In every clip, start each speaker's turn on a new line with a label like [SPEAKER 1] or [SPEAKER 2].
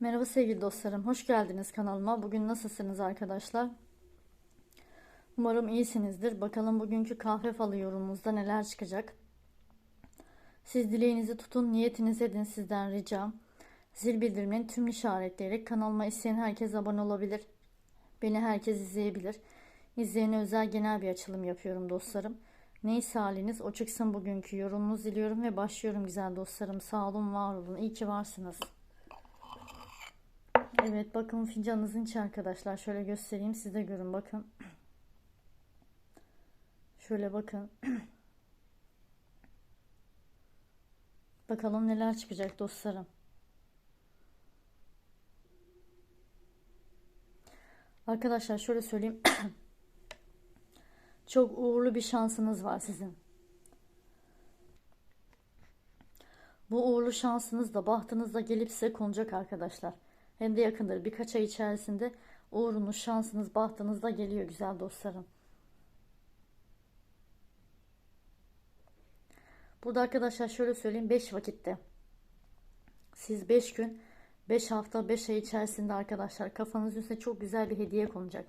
[SPEAKER 1] Merhaba sevgili dostlarım, hoş geldiniz kanalıma. Bugün nasılsınız arkadaşlar? Umarım iyisinizdir. Bakalım bugünkü kahve falı yorumumuzda neler çıkacak. Siz dileğinizi tutun, niyetinizi edin sizden ricam. Zil bildirimlerini tüm işaretleyerek kanalıma isteyen herkes abone olabilir. Beni herkes izleyebilir. İzleyene özel genel bir açılım yapıyorum dostlarım. Neyse haliniz o çıksın bugünkü yorumunuzu diliyorum ve başlıyorum güzel dostlarım. Sağ olun, var olun. İyi ki varsınız. Evet bakın fincanınızın içi arkadaşlar. Şöyle göstereyim siz de görün bakın. Şöyle bakın. Bakalım neler çıkacak dostlarım. Arkadaşlar şöyle söyleyeyim. Çok uğurlu bir şansınız var sizin. Bu uğurlu şansınız da bahtınız da gelip size konacak arkadaşlar. Hem de yakındır. Birkaç ay içerisinde uğrunuz, şansınız, bahtınız da geliyor güzel dostlarım. Burada arkadaşlar şöyle söyleyeyim 5 vakitte. Siz 5 gün, 5 hafta, 5 ay içerisinde arkadaşlar kafanız üstüne çok güzel bir hediye konacak.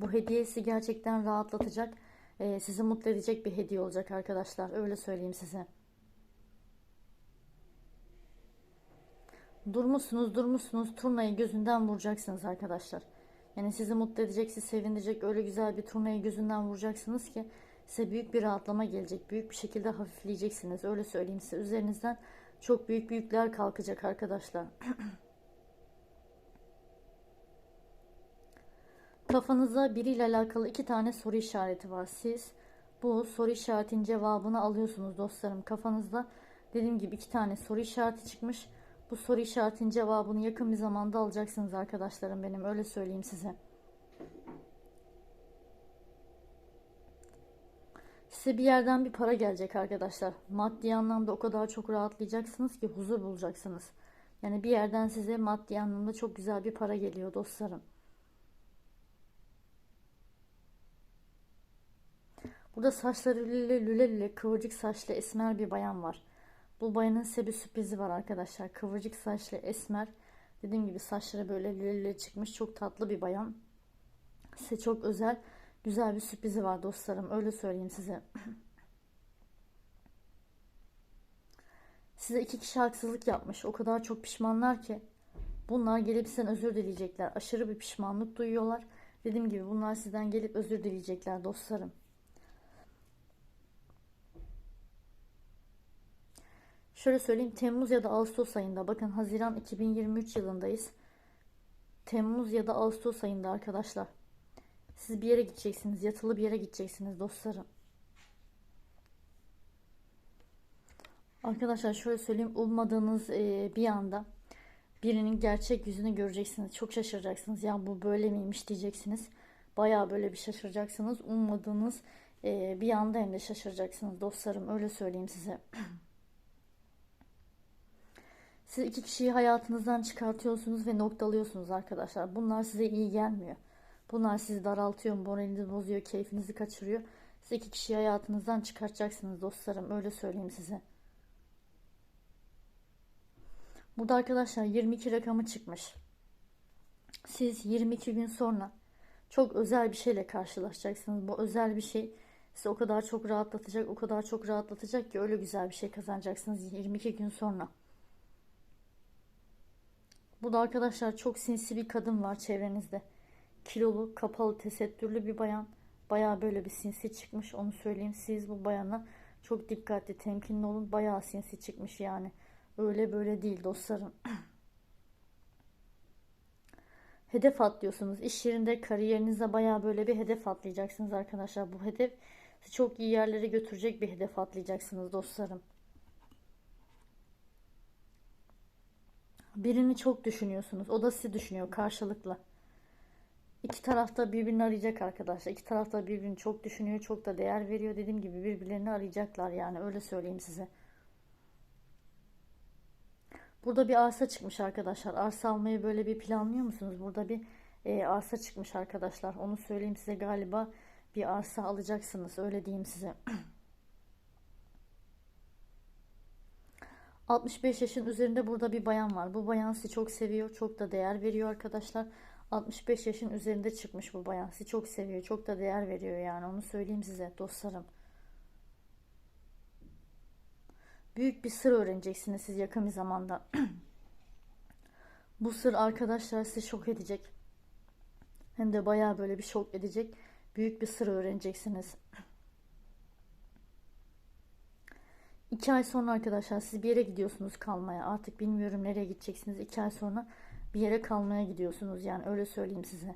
[SPEAKER 1] Bu hediye sizi gerçekten rahatlatacak, sizi mutlu edecek bir hediye olacak arkadaşlar. Öyle söyleyeyim size. Durmuşsunuz, durmuşsunuz. Turnayı gözünden vuracaksınız arkadaşlar. Yani sizi mutlu edecek, sizi sevindirecek öyle güzel bir turnayı gözünden vuracaksınız ki size büyük bir rahatlama gelecek. Büyük bir şekilde hafifleyeceksiniz. Öyle söyleyeyim size. Üzerinizden çok büyük büyükler kalkacak arkadaşlar. Kafanızda biriyle alakalı iki tane soru işareti var. Siz bu soru işaretinin cevabını alıyorsunuz dostlarım. Kafanızda dediğim gibi iki tane soru işareti çıkmış. Bu soru işaretinin cevabını yakın bir zamanda alacaksınız arkadaşlarım benim. Öyle söyleyeyim size. Size bir yerden bir para gelecek arkadaşlar. Maddi anlamda o kadar çok rahatlayacaksınız ki huzur bulacaksınız. Yani bir yerden size maddi anlamda çok güzel bir para geliyor dostlarım. Burada saçları lüle lüle lüle kıvırcık saçlı esmer bir bayan var. Bu bayanın size bir sürprizi var arkadaşlar. Kıvırcık saçlı esmer. Dediğim gibi saçları böyle lüle çıkmış. Çok tatlı bir bayan. Size çok özel güzel bir sürprizi var dostlarım. Öyle söyleyeyim size. Size iki kişi haksızlık yapmış. O kadar çok pişmanlar ki. Bunlar gelip sizden özür dileyecekler. Aşırı bir pişmanlık duyuyorlar. Dediğim gibi bunlar sizden gelip özür dileyecekler dostlarım. Şöyle söyleyeyim Temmuz ya da Ağustos ayında bakın Haziran 2023 yılındayız. Temmuz ya da Ağustos ayında arkadaşlar. Siz bir yere gideceksiniz. Yatılı bir yere gideceksiniz dostlarım. Arkadaşlar şöyle söyleyeyim. Ummadığınız bir anda birinin gerçek yüzünü göreceksiniz. Çok şaşıracaksınız. Ya bu böyle miymiş diyeceksiniz. Baya böyle bir şaşıracaksınız. Ummadığınız bir anda hem de şaşıracaksınız dostlarım. Öyle söyleyeyim size. Siz iki kişiyi hayatınızdan çıkartıyorsunuz ve noktalıyorsunuz arkadaşlar. Bunlar size iyi gelmiyor. Bunlar sizi daraltıyor, moralinizi bozuyor, keyfinizi kaçırıyor. Siz iki kişiyi hayatınızdan çıkartacaksınız dostlarım. Öyle söyleyeyim size. Burada arkadaşlar 22 rakamı çıkmış. Siz 22 gün sonra çok özel bir şeyle karşılaşacaksınız. Bu özel bir şey sizi o kadar çok rahatlatacak, o kadar çok rahatlatacak ki öyle güzel bir şey kazanacaksınız 22 gün sonra. Burada arkadaşlar çok sinsi bir kadın var çevrenizde. Kilolu, kapalı, tesettürlü bir bayan. Baya böyle bir sinsi çıkmış onu söyleyeyim. Siz bu bayana çok dikkatli, temkinli olun. Baya sinsi çıkmış yani. Öyle böyle değil dostlarım. hedef atlıyorsunuz. İş yerinde, kariyerinizde baya böyle bir hedef atlayacaksınız arkadaşlar. Bu hedef çok iyi yerlere götürecek bir hedef atlayacaksınız dostlarım. Birini çok düşünüyorsunuz. O da sizi düşünüyor karşılıklı. İki tarafta birbirini arayacak arkadaşlar. İki tarafta birbirini çok düşünüyor, çok da değer veriyor. Dediğim gibi birbirlerini arayacaklar yani öyle söyleyeyim size. Burada bir arsa çıkmış arkadaşlar. Arsa almayı böyle bir planlıyor musunuz? Burada bir e, arsa çıkmış arkadaşlar. Onu söyleyeyim size galiba bir arsa alacaksınız. Öyle diyeyim size. 65 yaşın üzerinde burada bir bayan var. Bu bayan sizi çok seviyor, çok da değer veriyor arkadaşlar. 65 yaşın üzerinde çıkmış bu bayan. Sizi çok seviyor, çok da değer veriyor yani onu söyleyeyim size dostlarım. Büyük bir sır öğreneceksiniz siz yakın bir zamanda. bu sır arkadaşlar sizi şok edecek. Hem de bayağı böyle bir şok edecek. Büyük bir sır öğreneceksiniz. İki ay sonra arkadaşlar siz bir yere gidiyorsunuz kalmaya. Artık bilmiyorum nereye gideceksiniz. İki ay sonra bir yere kalmaya gidiyorsunuz. Yani öyle söyleyeyim size.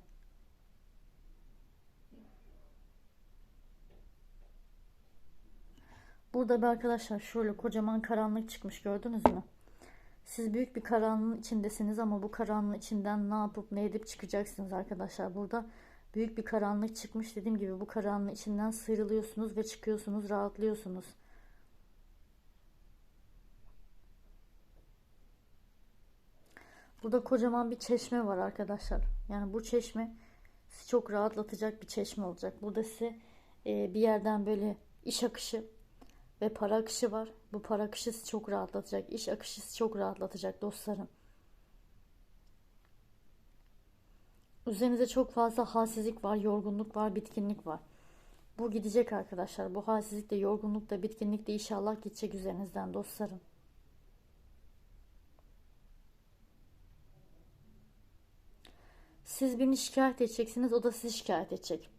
[SPEAKER 1] Burada bir arkadaşlar şöyle kocaman karanlık çıkmış gördünüz mü? Siz büyük bir karanlığın içindesiniz ama bu karanlığın içinden ne yapıp ne edip çıkacaksınız arkadaşlar. Burada büyük bir karanlık çıkmış. Dediğim gibi bu karanlığın içinden sıyrılıyorsunuz ve çıkıyorsunuz, rahatlıyorsunuz. Burada kocaman bir çeşme var arkadaşlar. Yani bu çeşme sizi çok rahatlatacak bir çeşme olacak. Burada size e, bir yerden böyle iş akışı ve para akışı var. Bu para akışı sizi çok rahatlatacak. İş akışı sizi çok rahatlatacak dostlarım. Üzerinize çok fazla halsizlik var, yorgunluk var, bitkinlik var. Bu gidecek arkadaşlar. Bu halsizlik de, yorgunluk da, bitkinlik de inşallah gidecek üzerinizden dostlarım. Siz birini şikayet edeceksiniz, o da sizi şikayet edecek.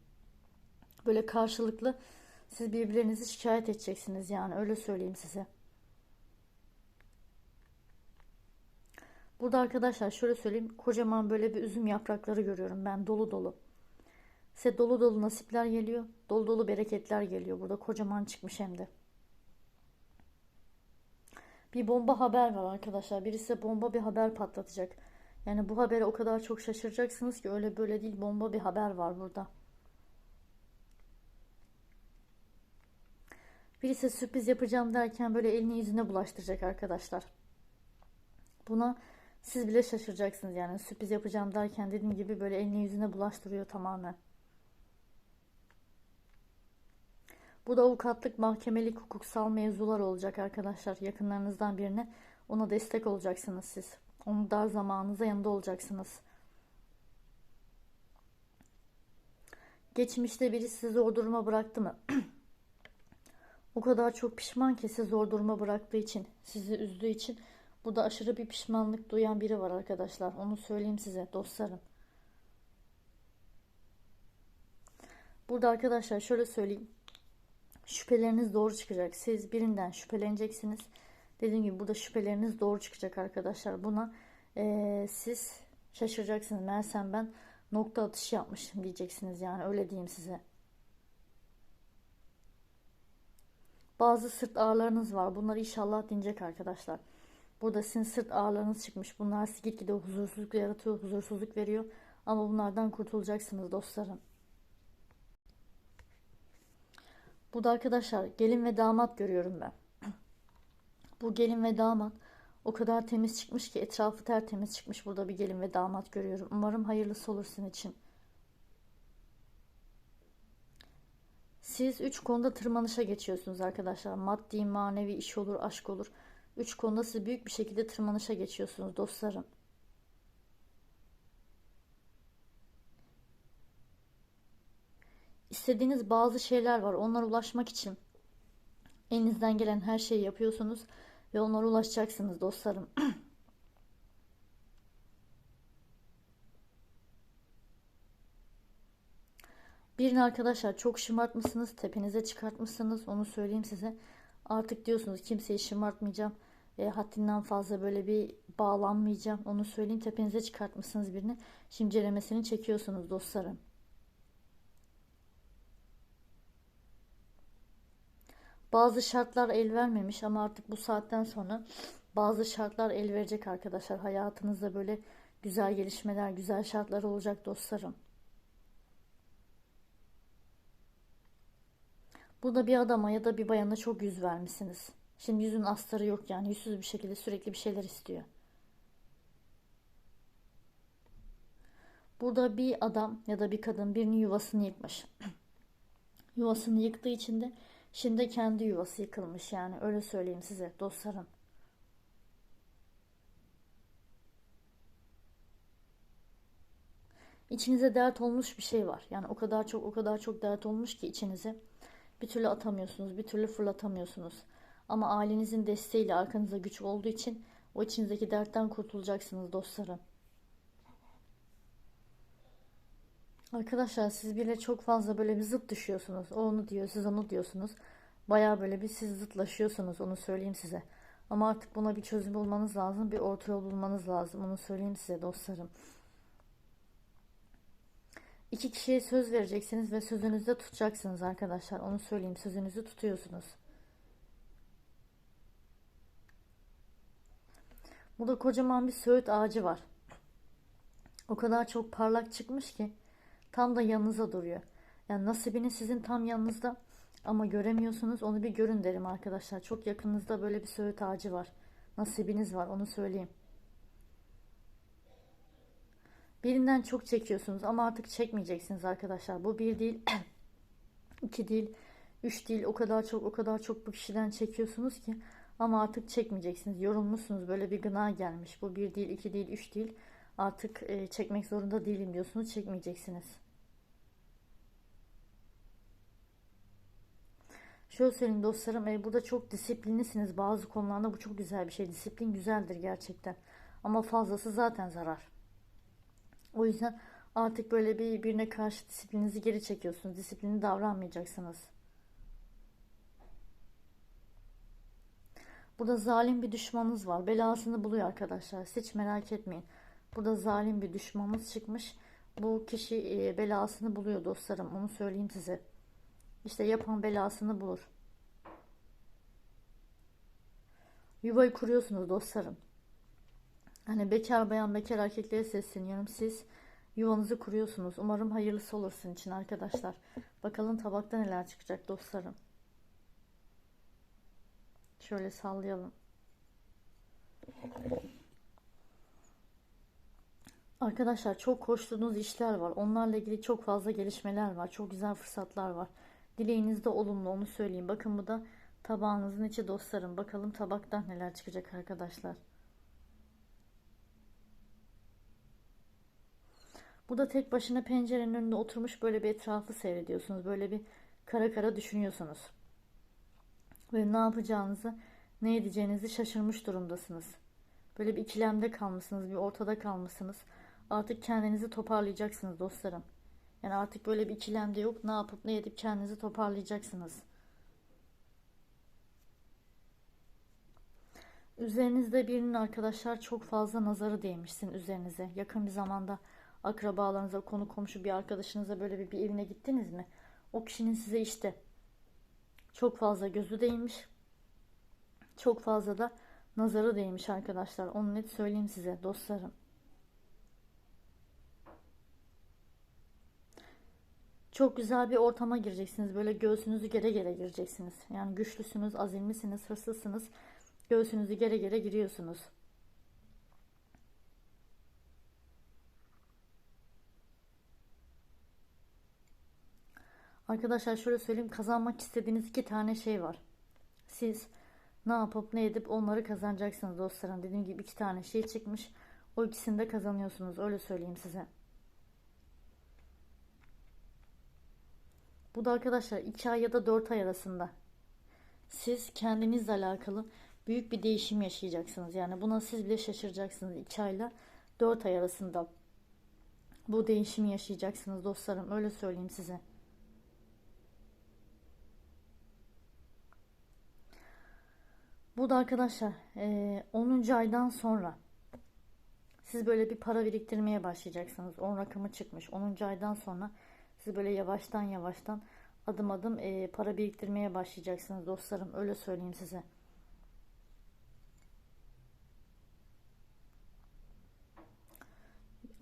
[SPEAKER 1] Böyle karşılıklı siz birbirlerinizi şikayet edeceksiniz yani öyle söyleyeyim size. Burada arkadaşlar şöyle söyleyeyim. Kocaman böyle bir üzüm yaprakları görüyorum ben dolu dolu. Size dolu dolu nasipler geliyor. Dolu dolu bereketler geliyor. Burada kocaman çıkmış hem de. Bir bomba haber var arkadaşlar. Birisi bomba bir haber patlatacak. Yani bu habere o kadar çok şaşıracaksınız ki öyle böyle değil bomba bir haber var burada. Birisi sürpriz yapacağım derken böyle elini yüzüne bulaştıracak arkadaşlar. Buna siz bile şaşıracaksınız yani sürpriz yapacağım derken dediğim gibi böyle elini yüzüne bulaştırıyor tamamen. Bu da avukatlık, mahkemelik, hukuksal mevzular olacak arkadaşlar. Yakınlarınızdan birine ona destek olacaksınız siz. Onun dar zamanınıza yanında olacaksınız. Geçmişte biri sizi zor duruma bıraktı mı? o kadar çok pişman ki sizi zor duruma bıraktığı için, sizi üzdüğü için burada aşırı bir pişmanlık duyan biri var arkadaşlar. Onu söyleyeyim size dostlarım. Burada arkadaşlar şöyle söyleyeyim. Şüpheleriniz doğru çıkacak. Siz birinden şüpheleneceksiniz. Dediğim gibi burada şüpheleriniz doğru çıkacak arkadaşlar. Buna e, siz şaşıracaksınız. Meğersem ben nokta atışı yapmışım diyeceksiniz yani öyle diyeyim size. Bazı sırt ağrılarınız var. Bunlar inşallah dinecek arkadaşlar. Burada sizin sırt ağrılarınız çıkmış. Bunlar sizi gitgide huzursuzluk yaratıyor, huzursuzluk veriyor. Ama bunlardan kurtulacaksınız dostlarım. Bu da arkadaşlar gelin ve damat görüyorum ben. Bu gelin ve damat o kadar temiz çıkmış ki etrafı tertemiz çıkmış. Burada bir gelin ve damat görüyorum. Umarım hayırlısı olur sizin için. Siz üç konuda tırmanışa geçiyorsunuz arkadaşlar. Maddi, manevi, iş olur, aşk olur. Üç konuda siz büyük bir şekilde tırmanışa geçiyorsunuz dostlarım. İstediğiniz bazı şeyler var. Onlara ulaşmak için elinizden gelen her şeyi yapıyorsunuz ve onlara ulaşacaksınız dostlarım. Birini arkadaşlar çok şımartmışsınız, tepenize çıkartmışsınız. Onu söyleyeyim size. Artık diyorsunuz kimseyi şımartmayacağım. E, haddinden fazla böyle bir bağlanmayacağım. Onu söyleyeyim tepenize çıkartmışsınız birini. Şimdi ceremesini çekiyorsunuz dostlarım. Bazı şartlar el vermemiş ama artık bu saatten sonra bazı şartlar el verecek arkadaşlar. Hayatınızda böyle güzel gelişmeler, güzel şartlar olacak dostlarım. Burada bir adama ya da bir bayana çok yüz vermişsiniz. Şimdi yüzün astarı yok yani yüzsüz bir şekilde sürekli bir şeyler istiyor. Burada bir adam ya da bir kadın birinin yuvasını yıkmış. yuvasını yıktığı için de Şimdi kendi yuvası yıkılmış yani öyle söyleyeyim size dostlarım. İçinize dert olmuş bir şey var. Yani o kadar çok o kadar çok dert olmuş ki içinize bir türlü atamıyorsunuz, bir türlü fırlatamıyorsunuz. Ama ailenizin desteğiyle arkanıza güç olduğu için o içinizdeki dertten kurtulacaksınız dostlarım. Arkadaşlar siz bile çok fazla böyle bir zıt düşüyorsunuz. O onu diyor, siz onu diyorsunuz. Baya böyle bir siz zıtlaşıyorsunuz onu söyleyeyim size. Ama artık buna bir çözüm bulmanız lazım. Bir orta yol bulmanız lazım. Onu söyleyeyim size dostlarım. İki kişiye söz vereceksiniz ve sözünüzde tutacaksınız arkadaşlar. Onu söyleyeyim. Sözünüzü tutuyorsunuz. Burada kocaman bir söğüt ağacı var. O kadar çok parlak çıkmış ki tam da yanınıza duruyor. Yani nasibiniz sizin tam yanınızda ama göremiyorsunuz. Onu bir görün derim arkadaşlar. Çok yakınınızda böyle bir söğüt ağacı var. Nasibiniz var onu söyleyeyim. Birinden çok çekiyorsunuz ama artık çekmeyeceksiniz arkadaşlar. Bu bir değil, iki değil, üç değil. O kadar çok o kadar çok bu kişiden çekiyorsunuz ki ama artık çekmeyeceksiniz. Yorulmuşsunuz. Böyle bir gına gelmiş. Bu bir değil, iki değil, üç değil. Artık e, çekmek zorunda değilim diyorsunuz. Çekmeyeceksiniz. Şöyle söyleyeyim dostlarım. E, burada çok disiplinlisiniz. Bazı konularda bu çok güzel bir şey. Disiplin güzeldir gerçekten. Ama fazlası zaten zarar. O yüzden artık böyle bir birine karşı disiplininizi geri çekiyorsunuz. Disiplinli davranmayacaksınız. Burada zalim bir düşmanınız var. Belasını buluyor arkadaşlar. Hiç merak etmeyin. Burada zalim bir düşmanınız çıkmış. Bu kişi e, belasını buluyor dostlarım. Onu söyleyeyim size. İşte yapan belasını bulur. Yuvayı kuruyorsunuz dostlarım. Hani bekar bayan bekar erkeklere sesleniyorum. Siz yuvanızı kuruyorsunuz. Umarım hayırlısı olur sizin için arkadaşlar. Bakalım tabakta neler çıkacak dostlarım. Şöyle sallayalım. Arkadaşlar çok koştuğunuz işler var. Onlarla ilgili çok fazla gelişmeler var. Çok güzel fırsatlar var. Dileğinizde olumlu onu söyleyeyim. Bakın bu da tabağınızın içi dostlarım. Bakalım tabaktan neler çıkacak arkadaşlar. Bu da tek başına pencerenin önünde oturmuş böyle bir etrafı seyrediyorsunuz. Böyle bir kara kara düşünüyorsunuz. Ve ne yapacağınızı, ne edeceğinizi şaşırmış durumdasınız. Böyle bir ikilemde kalmışsınız, bir ortada kalmışsınız. Artık kendinizi toparlayacaksınız dostlarım. Yani artık böyle bir ikilemde yok. Ne yapıp ne edip kendinizi toparlayacaksınız. Üzerinizde birinin arkadaşlar çok fazla nazarı değmişsin üzerinize. Yakın bir zamanda akrabalarınıza, konu komşu bir arkadaşınıza böyle bir, bir evine gittiniz mi? O kişinin size işte çok fazla gözü değmiş. Çok fazla da nazarı değmiş arkadaşlar. Onu net söyleyeyim size dostlarım. Çok güzel bir ortama gireceksiniz. Böyle göğsünüzü gere gere gireceksiniz. Yani güçlüsünüz, azimlisiniz, hırslısınız. Göğsünüzü gere gere giriyorsunuz. Arkadaşlar şöyle söyleyeyim. Kazanmak istediğiniz iki tane şey var. Siz ne yapıp ne edip onları kazanacaksınız dostlarım. Dediğim gibi iki tane şey çıkmış. O ikisini de kazanıyorsunuz. Öyle söyleyeyim size. Bu da arkadaşlar 2 ay ya da 4 ay arasında. Siz kendinizle alakalı büyük bir değişim yaşayacaksınız. Yani buna siz bile şaşıracaksınız. 2 ayla 4 ay arasında bu değişimi yaşayacaksınız dostlarım. Öyle söyleyeyim size. Bu da arkadaşlar 10. aydan sonra siz böyle bir para biriktirmeye başlayacaksınız. 10 rakamı çıkmış. 10. aydan sonra siz böyle yavaştan yavaştan adım adım para biriktirmeye başlayacaksınız dostlarım. Öyle söyleyeyim size.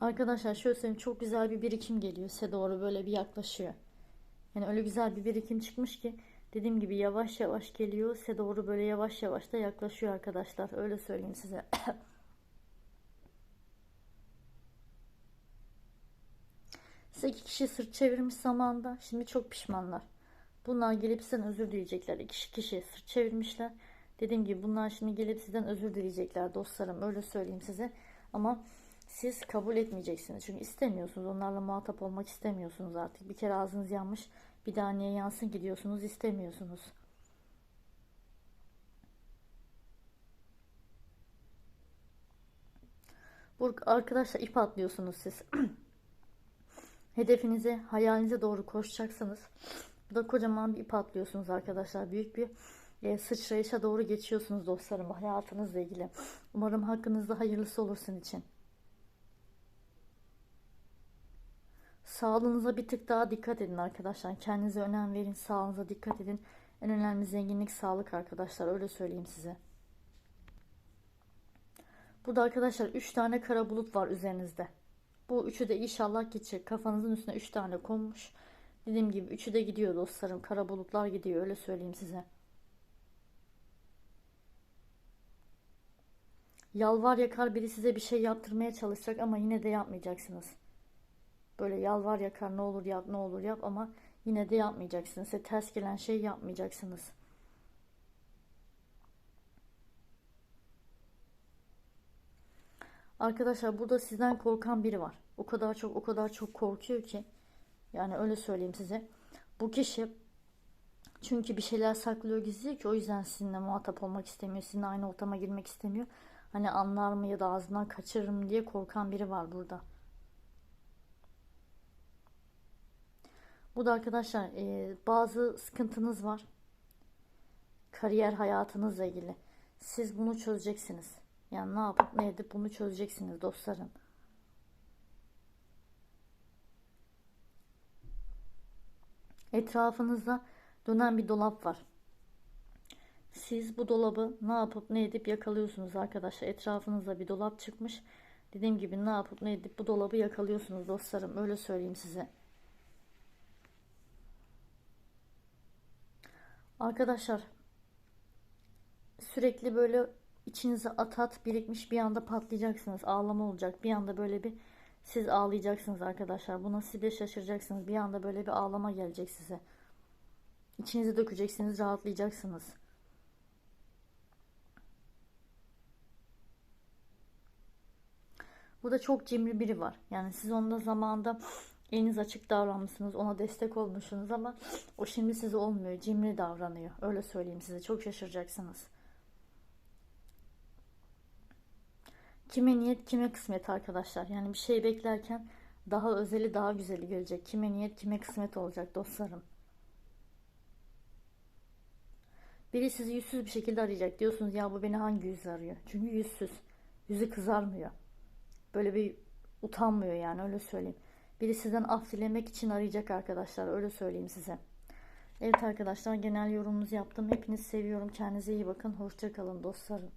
[SPEAKER 1] Arkadaşlar şöyle söyleyeyim çok güzel bir birikim geliyor size doğru böyle bir yaklaşıyor. Yani öyle güzel bir birikim çıkmış ki dediğim gibi yavaş yavaş geliyor size doğru böyle yavaş yavaş da yaklaşıyor arkadaşlar. Öyle söyleyeyim size. Size iki kişi sırt çevirmiş zamanda. Şimdi çok pişmanlar. Bunlar gelip sizden özür dileyecekler. İki kişi sırt çevirmişler. Dediğim gibi bunlar şimdi gelip sizden özür dileyecekler dostlarım. Öyle söyleyeyim size. Ama siz kabul etmeyeceksiniz. Çünkü istemiyorsunuz. Onlarla muhatap olmak istemiyorsunuz artık. Bir kere ağzınız yanmış. Bir daha niye yansın gidiyorsunuz istemiyorsunuz. Arkadaşlar ip atlıyorsunuz siz. Hedefinize, hayalinize doğru koşacaksınız. Burada kocaman bir ip atlıyorsunuz arkadaşlar. Büyük bir e, sıçrayışa doğru geçiyorsunuz dostlarım hayatınızla ilgili. Umarım hakkınızda hayırlısı olur sizin için. Sağlığınıza bir tık daha dikkat edin arkadaşlar. Kendinize önem verin. Sağlığınıza dikkat edin. En önemli zenginlik sağlık arkadaşlar. Öyle söyleyeyim size. Burada arkadaşlar 3 tane kara bulut var üzerinizde. Bu üçü de inşallah geçecek. Kafanızın üstüne 3 tane konmuş. Dediğim gibi üçü de gidiyor dostlarım. Kara bulutlar gidiyor öyle söyleyeyim size. Yalvar yakar biri size bir şey yaptırmaya çalışacak ama yine de yapmayacaksınız. Böyle yalvar yakar ne olur yap ne olur yap ama yine de yapmayacaksınız. Size ters gelen şey yapmayacaksınız. Arkadaşlar burada sizden korkan biri var. O kadar çok o kadar çok korkuyor ki. Yani öyle söyleyeyim size. Bu kişi çünkü bir şeyler saklıyor gizliyor ki o yüzden sizinle muhatap olmak istemiyor. Sizinle aynı ortama girmek istemiyor. Hani anlar mı ya da ağzından kaçırırım diye korkan biri var burada. Bu da arkadaşlar e, bazı sıkıntınız var. Kariyer hayatınızla ilgili. Siz bunu çözeceksiniz. Yani ne yapıp ne edip bunu çözeceksiniz dostlarım. Etrafınızda dönen bir dolap var. Siz bu dolabı ne yapıp ne edip yakalıyorsunuz arkadaşlar. Etrafınızda bir dolap çıkmış. Dediğim gibi ne yapıp ne edip bu dolabı yakalıyorsunuz dostlarım. Öyle söyleyeyim size. Arkadaşlar sürekli böyle içinize at at birikmiş bir anda patlayacaksınız. Ağlama olacak. Bir anda böyle bir siz ağlayacaksınız arkadaşlar. Buna siz de şaşıracaksınız. Bir anda böyle bir ağlama gelecek size. İçinizi dökeceksiniz, rahatlayacaksınız. Burada çok cimri biri var. Yani siz onda zamanda eliniz açık davranmışsınız. Ona destek olmuşsunuz ama o şimdi size olmuyor. Cimri davranıyor. Öyle söyleyeyim size. Çok şaşıracaksınız. Kime niyet kime kısmet arkadaşlar. Yani bir şey beklerken daha özeli daha güzeli gelecek. Kime niyet kime kısmet olacak dostlarım. Biri sizi yüzsüz bir şekilde arayacak. Diyorsunuz ya bu beni hangi yüzle arıyor? Çünkü yüzsüz. Yüzü kızarmıyor. Böyle bir utanmıyor yani öyle söyleyeyim. Biri sizden af dilemek için arayacak arkadaşlar. Öyle söyleyeyim size. Evet arkadaşlar genel yorumunuzu yaptım. Hepinizi seviyorum. Kendinize iyi bakın. Hoşçakalın dostlarım.